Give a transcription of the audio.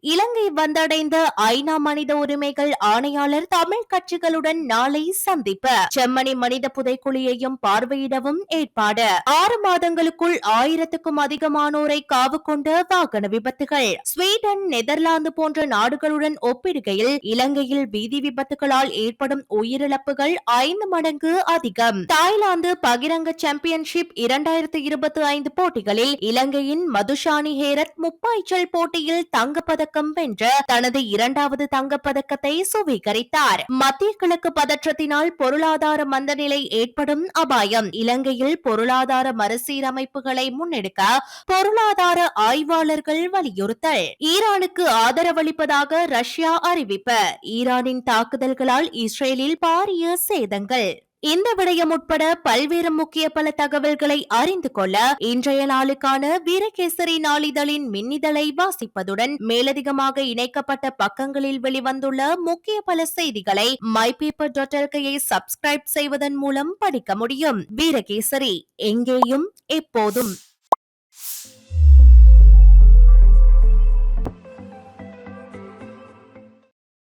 Y இலங்கை வந்தடைந்த ஐநா மனித உரிமைகள் ஆணையாளர் தமிழ் கட்சிகளுடன் நாளை சந்திப்பு. செம்மணி மனித புதைக்குழியையும் பார்வையிடவும் ஏற்பாடு. ஆறு மாதங்களுக்குள் ஆயிரத்துக்கும் அதிகமானோரை காவு கொண்ட வாகன விபத்துகள். ஸ்வீடன் நெதர்லாந்து போன்ற நாடுகளுடன் ஒப்பிடுகையில் இலங்கையில் வீதி விபத்துகளால் ஏற்படும் உயிரிழப்புகள் ஐந்து மடங்கு அதிகம். தாய்லாந்து பகிரங்க சாம்பியன்ஷிப் இரண்டாயிரத்தி இருபத்தி ஐந்து போட்டிகளில் இலங்கையின் மதுஷானி ஹேரத் முப்பாய்ச்சல் போட்டியில் தங்கப்பதக்கம் பதக்கம் வென்று தனது இரண்டாவது தங்கப்பதக்கத்தை சுவீகரித்தார். மத்திய கிழக்கு பதற்றத்தினால் பொருளாதார மந்தநிலை ஏற்படும் அபாயம். இலங்கையில் பொருளாதார மறுசீரமைப்புகளை முன்னெடுக்க பொருளாதார ஆய்வாளர்கள் வலியுறுத்தல். ஈரானுக்கு ஆதரவளிப்பதாக ரஷ்யா அறிவிப்பு. ஈரானின் தாக்குதல்களால் இஸ்ரேலில் பாரிய சேதங்கள். இந்த விடயம் உட்பட பல்வேறு முக்கிய பல தகவல்களை அறிந்து கொள்ள இன்றைய நாளுக்கான வீரகேசரி நாளிதழின் மின்னிதழை வாசிப்பதுடன் மேலதிகமாக இணைக்கப்பட்ட பக்கங்களில் வெளிவந்துள்ள முக்கிய பல செய்திகளை மை பேப்பர் டாட் எல்கையை சப்ஸ்கிரைப் செய்வதன் மூலம் படிக்க முடியும். வீரகேசரி எங்கேயும் எப்போதும்.